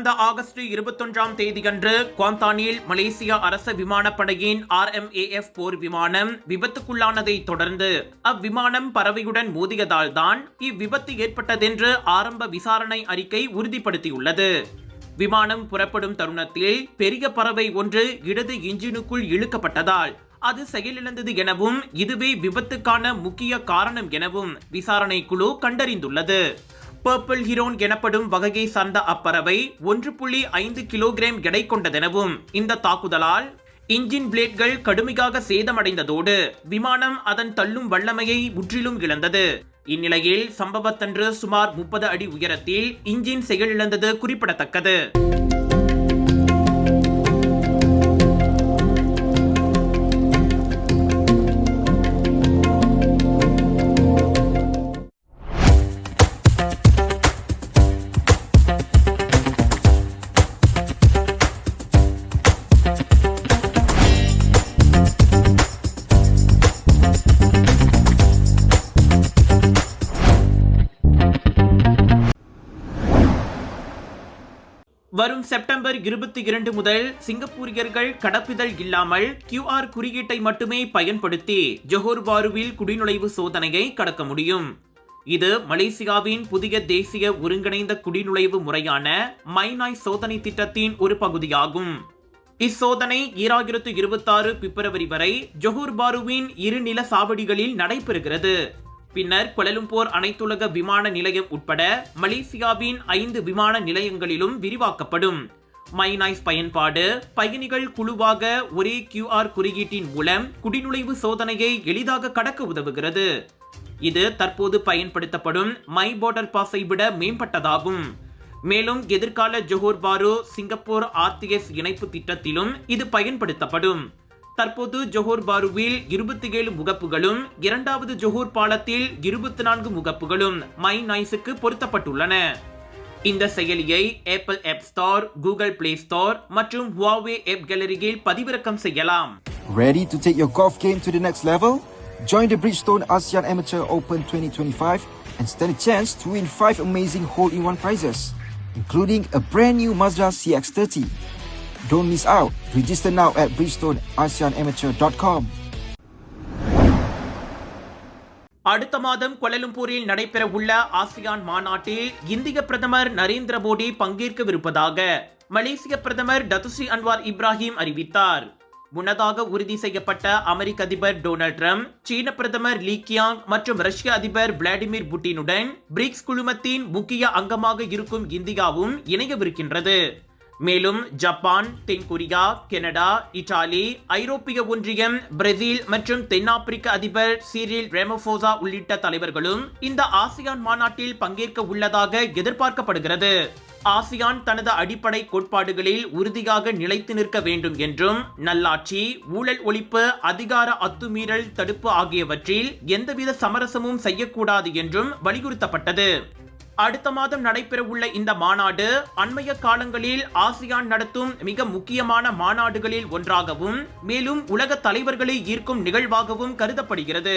கடந்த ஆகஸ்ட் இருபத்தொன்றாம் தேதியன்று குவாந்தானில் மலேசியா அரச விமானப்படையின் ஆர்எம்ஏஎஃப் போர் விமானம் விபத்துக்குள்ளானதை தொடர்ந்து அவ்விமானம் பறவையுடன் மோதியதால் தான் இவ்விபத்து ஏற்பட்டதென்று ஆரம்ப விசாரணை அறிக்கை உறுதிப்படுத்தியுள்ளது. விமானம் புறப்படும் தருணத்தில் பெரிய பறவை ஒன்று இடது இன்ஜினுக்குள் இழுக்கப்பட்டதால் அது செயலிழந்தது எனவும் இதுவே விபத்துக்கான முக்கிய காரணம் எனவும் விசாரணை குழு கண்டறிந்துள்ளது. பர்பிள் ஹிரோன் எனப்படும் வகையை சார்ந்த அப்பறவை ஒன்று புள்ளி ஐந்து கிலோகிராம் எடை கொண்டதெனவும் இந்த தாக்குதலால் இன்ஜின் பிளேட்கள் கடுமையாக சேதமடைந்ததோடு விமானம் அதன் தள்ளும் வல்லமையை முற்றிலும் இழந்தது. இந்நிலையில் சம்பவத்தன்று சுமார் முப்பது அடி உயரத்தில் இன்ஜின் செயலிழந்தது குறிப்பிடத்தக்கது. வரும் செப்டம்பர் இருபத்தி இரண்டு முதல் சிங்கப்பூரியர்கள் கடப்பிதழ் இல்லாமல் QR குறியீட்டை மட்டுமே பயன்படுத்தி ஜொஹோர் பாருவில் குடிநுழைவு சோதனையை கடக்க முடியும். இது மலேசியாவின் புதிய தேசிய ஒருங்கிணைந்த குடிநுழைவு முறையான மைனாய் சோதனை திட்டத்தின் ஒரு பகுதியாகும். இச்சோதனை ஈராயிரத்து இருபத்தாறு பிப்ரவரி வரை ஜொஹூர் பாருவின் இரு நில சாவடிகளில் நடைபெறுகிறது. பின்னர் கொலலும்போர் அனைத்துலக விமான நிலையம் உட்பட மலேசியாவின் ஐந்து விமான நிலையங்களிலும் விரிவாக்கப்படும். மைனாய்ஸ் பயன்பாடு பயணிகள் குழுவாக ஒரே கியூஆர் குறியீட்டின் மூலம் குடிநுழைவு சோதனையை எளிதாக கடக்க உதவுகிறது. இது தற்போது பயன்படுத்தப்படும் மை போர்டர் பாஸை விட மேம்பட்டதாகும். மேலும் எதிர்கால ஜொஹோர் பாரு சிங்கப்பூர் ஆர்டிஎஸ் இணைப்பு திட்டத்திலும் இது பயன்படுத்தப்படும். தற்போது ஜொஹோர் பாருவில் இருபத்தி ஏழு முகப்புகளும் இரண்டாவது ஜொஹோர் பாலத்தில் இருபத்தி நான்கு முகப்புகளும் மை நாய்ஸுக்கு பொருத்தப்பட்டுள்ளன இந்த செயலியை Apple app store Google play store மற்றும் ஹுவாவே ஆப் கேலரியில் பதிவிறக்கம் செய்யலாம் Ready to take your golf game to the next level? Join the Bridgestone ASEAN Amateur Open 2025 and stand a chance to win 5 amazing hole-in-one prizes, including a brand new Mazda CX-30. Don't miss out. Register now at bridgestoneaseanamateur.com. அடுத்த மாதம் கொலலும்பூரில் நடைபெற உள்ள ASEAN மாநாட்டில் இந்திய பிரதமர் நரேந்திர மோடி பங்கேற்கவிருப்பதாக மலேசிய பிரதமர் Datuk Seri Anwar Ibrahim அறிவித்தார் முன்னதாக உறுதி செய்யப்பட்ட அமெரிக்க அதிபர் டொனால்ட் ட்ரம்ப் சீன பிரதமர் லீ கியாங் மற்றும் ரஷ்ய அதிபர் விளாடிமிர் புட்டினுடன் பிரிக்ஸ் குழுமத்தின் முக்கிய அங்கமாக இருக்கும் இந்தியாவும் இணையவிருக்கின்றது மேலும் ஜப்பான் தென்கொரியா கனடா இத்தாலி ஐரோப்பிய ஒன்றியம் பிரேசில் மற்றும் தென்னாப்பிரிக்க அதிபர் சீரில் ரேமபோசா உள்ளிட்ட தலைவர்களும் இந்த ஆசியான் மாநாட்டில் பங்கேற்க உள்ளதாக எதிர்பார்க்கப்படுகிறது. ஆசியான் தனது அடிப்படை கோட்பாடுகளில் உறுதியாக நிலைத்து நிற்க வேண்டும் என்றும் நல்லாட்சி ஊழல் ஒழிப்பு அதிகார அத்துமீறல் தடுப்பு ஆகியவற்றில் எந்தவித சமரசமும் செய்யக்கூடாது என்றும் வலியுறுத்தப்பட்டது. அடுத்த மாதம் நடைபெறவுள்ள இந்த மாநாடு அண்மைய காலங்களில் ஆசியான் நடத்தும் மிக முக்கியமான மாநாடுகளில் ஒன்றாகவும் மேலும் உலக தலைவர்களை ஈர்க்கும் நிகழ்வாகவும் கருதப்படுகிறது.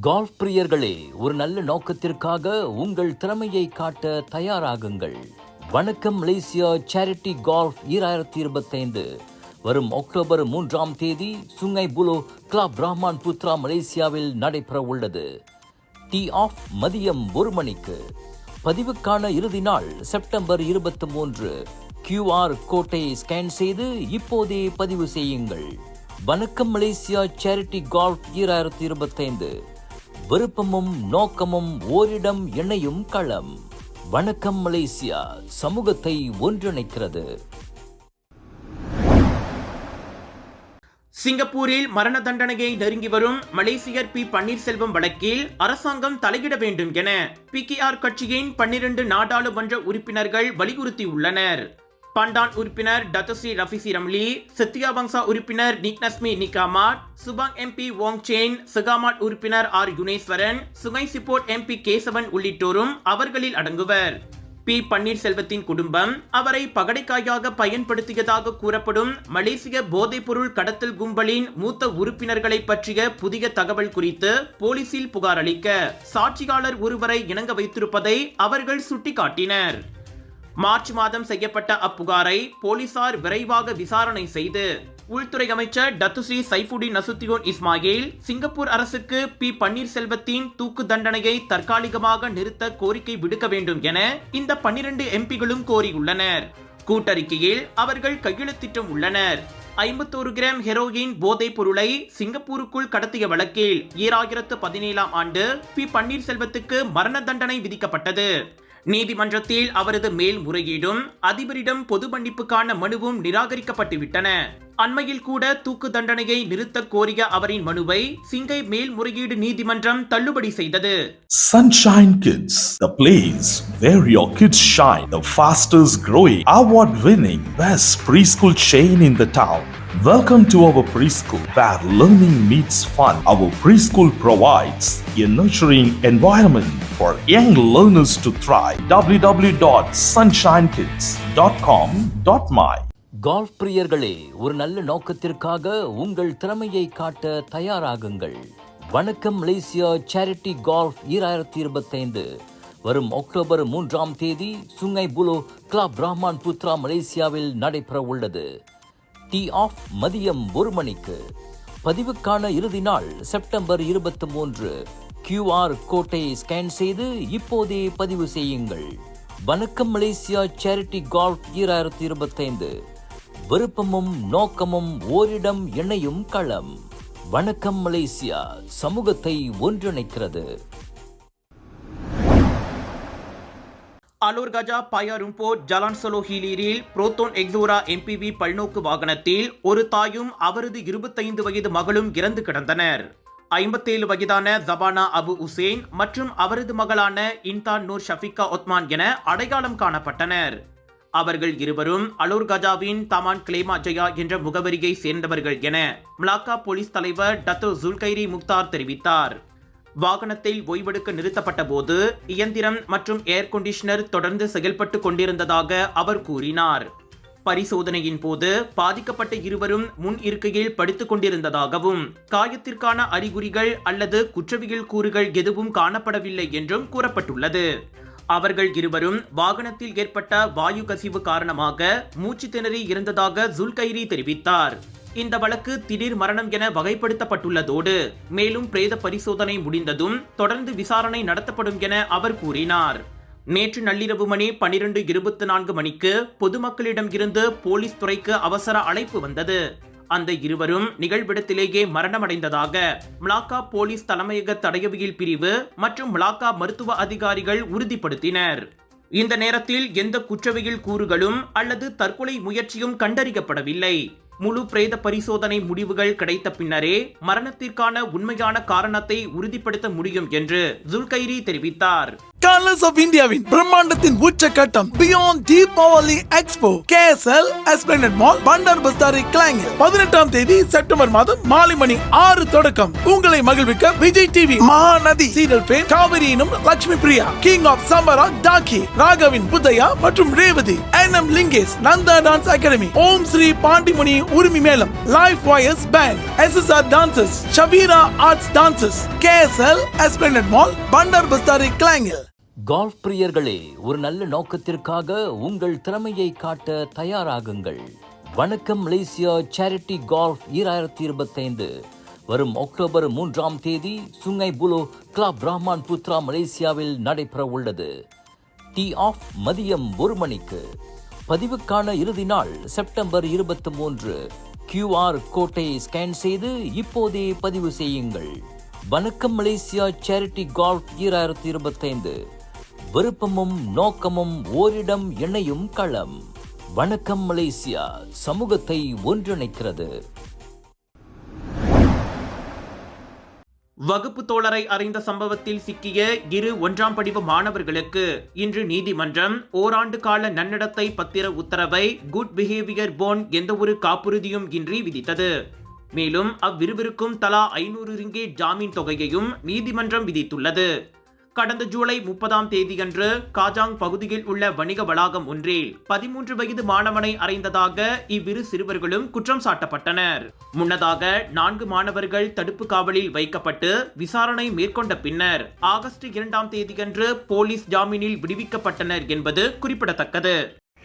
கால்ஃப் பிரியர்களே ஒரு நல்ல நோக்கத்திற்காக உங்கள் திறமையை காட்ட தயாராகுங்கள். வணக்கம் மலேசியா சேரிட்டி கால்ஃப் ஈராயிரத்தி இருபத்தைந்து. வரும் அக்டோபர் மூன்றாம் தேதி Sungai Buloh club Rahman Putra மலேசியாவில் நடைபெற உள்ளது. டி ஆஃப் மதியம் ஒரு மணிக்கு. பதிவுக்கான இறுதி நாள் செப்டம்பர் இருபத்தி மூன்று. கியூஆர் கோட்டை ஸ்கேன் செய்து இப்போதே பதிவு செய்யுங்கள். வணக்கம் மலேசியா சேரிட்டி கால்ஃப் ஈராயிரத்தி இருபத்தைந்து. விருப்பமும் நோக்கமும் ஓரிடம் இணையும் களம். வணக்கம் மலேசியா சமூகத்தை ஒன்றிணைக்கிறது. சிங்கப்பூரில் மரண தண்டனையை நெருங்கி வரும் மலேசியர் பி. பன்னீர்செல்வம் வழக்கில் அரசாங்கம் தலையிட வேண்டும் என பிகேஆர் கட்சியின் பன்னிரண்டு நாடாளுமன்ற உறுப்பினர்கள் வலியுறுத்தியுள்ளனர். பண்டான் உறுப்பினர் Datuk Seri Rafizi Ramli Setiawangsa உறுப்பினர் Nik Nazmi Nik Ahmad Subang MP Wong Chen Segamat உறுப்பினர் R Yuneswaran Sungai Siput MP Kesavan உள்ளிட்டோரும் அவர்களில் அடங்குவர். பி பன்னீர்செல்வத்தின் குடும்பம் அவரை பகடைக்காயாக பயன்படுத்தியதாக கூறப்படும் மலேசிய போதைப்பொருள் கடத்தல் கும்பலின் மூத்த உறுப்பினர்களை பற்றிய புதிய தகவல் குறித்து போலீசில் புகார் அளிக்க சாட்சியாளர் ஒருவரை இணங்க வைத்திருப்பதை அவர்கள் சுட்டிக்காட்டினர். மார்ச் மாதம் செய்யப்பட்ட அப்புகாரை போலீசார் விரைவாக விசாரணை செய்து உள்துறை அமைச்சர் Datuk Seri Saifuddin Nasution Ismail Singapore அரசுக்கு பி. பன்னீர்செல்வத்தின் தூக்கு தண்டனையை தற்காலிகமாக நிறுத்த கோரிக்கை விடுக்க வேண்டும் என இந்த பன்னிரண்டு எம்பிகளும் கோரியுள்ளனர். கூட்டறிக்கையில் அவர்கள் கையெழுத்திட்டும் உள்ளனர். ஐம்பத்தோரு கிராம் ஹெரோயின் போதைப் பொருளை சிங்கப்பூருக்குள் கடத்திய வழக்கில் ஈராயிரத்து பதினேழாம் ஆண்டு பி. பன்னீர்செல்வத்துக்கு மரண தண்டனை விதிக்கப்பட்டது. நீதிமன்றத்தில் அவரது மேல்முறையீடும் அதிபரிடம் பொது மன்னிப்புக்கான மனுவும் நிராகரிக்கப்பட்டுவிட்டன அண்மையில் கூட தூக்கு தண்டனையை நிறுத்த கோரிய அவரின் மனுவை சிங்கை மேல்முறையீடு நீதிமன்றம் தள்ளுபடி செய்தது Sunshine Kids, the place where your kids shine, the fastest growing, award winning, best preschool chain in the town. Welcome to our preschool where learning meets fun. Our preschool provides a nurturing environment for young learners to thrive. www.sunshinekids.com.my golf பிரியர்களே ஒரு நல்ல நோக்கத்திற்காக உங்கள் திறமையை காட்ட தயாராகுங்கள் வணக்கம் Malaysia charity golf ஈராயிரத்தி இருபத்தைந்து வரும் அக்டோபர் மூன்றாம் தேதி Sungai Buloh club Rahman Putra மலேசியாவில் நடைபெற உள்ளது டி ஆஃப் மதியம் ஒரு மணிக்கு. பதிவுக்கான இறுதி நாள் செப்டம்பர் இருபத்தி மூன்று. கியூஆர் கோட்டை ஸ்கேன் செய்து இப்போதே பதிவு செய்யுங்கள். வணக்கம் மலேசியா சேரிட்டி கால்ஃப் ஈராயிரத்தி இருபத்தைந்து. விருப்பமும் நோக்கமும் ஓரிடம் இணையும் களம். வணக்கம் மலேசியா சமூகத்தை ஒன்றிணைக்கிறது. அலோர்கஜா பயாரும்போர் ஜலான் ஹீலீரில் புரோத்தோன் எக்ஸோரா எம்பிவி பல்நோக்கு வாகனத்தில் ஒரு தாயும் அவரது இருபத்தைந்து வயது மகளும் இறந்து கிடந்தனர். ஐம்பத்தேழு வயதான ஜபானா அபு உசேன் மற்றும் அவரது மகளான இன்தான் நூர் ஷஃபிகா ஒத்மான் என அடையாளம் காணப்பட்டனர். அவர்கள் இருவரும் அலோர்கஜாவின் தமான் கிளேமா ஜயா என்ற முகவரியை சேர்ந்தவர்கள் என மலாக்கா போலீஸ் தலைவர் டத்தோ ஜுல்கைரி முக்தார் தெரிவித்தார். வாகனத்தில் ஓய்வெடுக்க நிறுத்தப்பட்ட போது இயந்திரம் மற்றும் ஏர் கண்டிஷனர் தொடர்ந்து செயல்பட்டு கொண்டிருந்ததாக அவர் கூறினார். பரிசோதனையின் போது பாதிக்கப்பட்ட இருவரும் முன் இருக்கையில் படுத்துக் கொண்டிருந்ததாகவும் காயத்திற்கான அறிகுறிகள் அல்லது குற்றவியல் கூறுகள் எதுவும் காணப்படவில்லை என்றும் கூறப்பட்டுள்ளது. அவர்கள் இருவரும் வாகனத்தில் ஏற்பட்ட வாயு கசிவு காரணமாக மூச்சு திணறி இருந்ததாக ஜுல்கைரி தெரிவித்தார். இந்த வழக்கு திடீர் மரணம் என வகைப்படுத்தப்பட்டுள்ளதோடு மேலும் பிரேத பரிசோதனை முடிந்ததும் தொடர்ந்து விசாரணை நடத்தப்படும் என அவர் கூறினார். நேற்று நள்ளிரவு மணி பனிரெண்டு இருபத்தி நான்கு மணிக்கு பொதுமக்களிடம் இருந்து போலீஸ் துறைக்கு அவசர அழைப்பு வந்தது. அந்த இருவரும் நிகழ்விடத்திலேயே மரணமடைந்ததாக மிளாக்கா போலீஸ் தலைமையக தடையவியல் பிரிவு மற்றும் மலாக்கா மருத்துவ அதிகாரிகள் உறுதிப்படுத்தினர். இந்த நேரத்தில் எந்த குற்றவியல் கூறுகளும் அல்லது தற்கொலை முயற்சியும் கண்டறியப்படவில்லை. முழு பிரேத பரிசோதனை முடிவுகள் கிடைத்த பின்னரே மரணத்திற்கான உண்மையான காரணத்தை உறுதிப்படுத்த முடியும் என்று ஜுல்கைரி தெரிவித்தார். கலர்ஸ் ஆஃப் இந்தியாவின் பிரம்மாண்டத்தின் உச்சக்கட்டம் beyond Deepavali expo KSL Esplanade mall Bandar Bestari கிளாங்கில் பதினெட்டாம் தேதி செப்டம்பர் மாதம் மாலை மணி ஆறு தொடக்கம். உங்களை மகிழ்விக்க விஜய் டிவி மகாநதி சீரியல் பேர் காவிரியினும் லட்சுமி பிரியா கிங் ஆஃப் சம்பரா டாக்கி ராகவின் புத்தையா மற்றும் Revathi N M Lingesh Nandha dance academy Om Sri Pandimuni உரிமை மேலம். Life wires bank S S R dances Shaveera arts dances KSL Esplanade mall Bandar Bestari கிளாங்கில் golf பிரியர்களே ஒரு நல்ல நோக்கத்திற்காக உங்கள் திறமையை காட்ட தயாராகுங்கள். வணக்கம் மலேசியா சேரிட்டி கால்ஃப் ஈராயிரத்தி இருபத்தைந்து. வரும் அக்டோபர் மூன்றாம் தேதி Sungai Buloh club Rahman Putra மலேசியாவில் நடைபெற உள்ளது டி ஆஃப் மதியம் ஒரு மணிக்கு. பதிவுக்கான இறுதி நாள் செப்டம்பர் இருபத்தி மூன்று. கியூஆர் கோட்டை ஸ்கேன் செய்து இப்போதே பதிவு செய்யுங்கள். வணக்கம் மலேசியா சேரிட்டி கால்ஃப் ஈராயிரத்தி இருபத்தைந்து. விருப்பமும் நோக்கமும் ஓரிடம் இணையும் களம். வணக்கம் மலேசியா சமூகத்தை ஒன்றிணைக்கிறது. வகுப்பு தோழரை அறிந்த சம்பவத்தில் சிக்கிய இரு ஒன்றாம் படிவு மாணவர்களுக்கு இன்று நீதிமன்றம் ஓராண்டு கால நன்னடத்தை பத்திர உத்தரவை குட் பிஹேவியர் போன் எந்தவொரு காப்புறுதியும் இன்றி விதித்தது. மேலும் அவ்விருவருக்கும் தலா ஐநூறு ரிங்கே ஜாமீன் தொகையையும் நீதிமன்றம் விதித்துள்ளது. கடந்த ஜூலை முப்பதாம் தேதியன்று காஜாங் பகுதியில் உள்ள வணிக வளாகம் ஒன்றில் பதிமூன்று வயது மாணவனை அறைந்ததாக இவ்விரு சிறுவர்களும் குற்றம் சாட்டப்பட்டனர். முன்னதாக நான்கு மாணவர்கள் தடுப்பு காவலில் வைக்கப்பட்டு விசாரணை மேற்கொண்ட பின்னர் ஆகஸ்ட் இரண்டாம் தேதியன்று போலீஸ் ஜாமீனில் விடுவிக்கப்பட்டனர் என்பது குறிப்பிடத்தக்கது.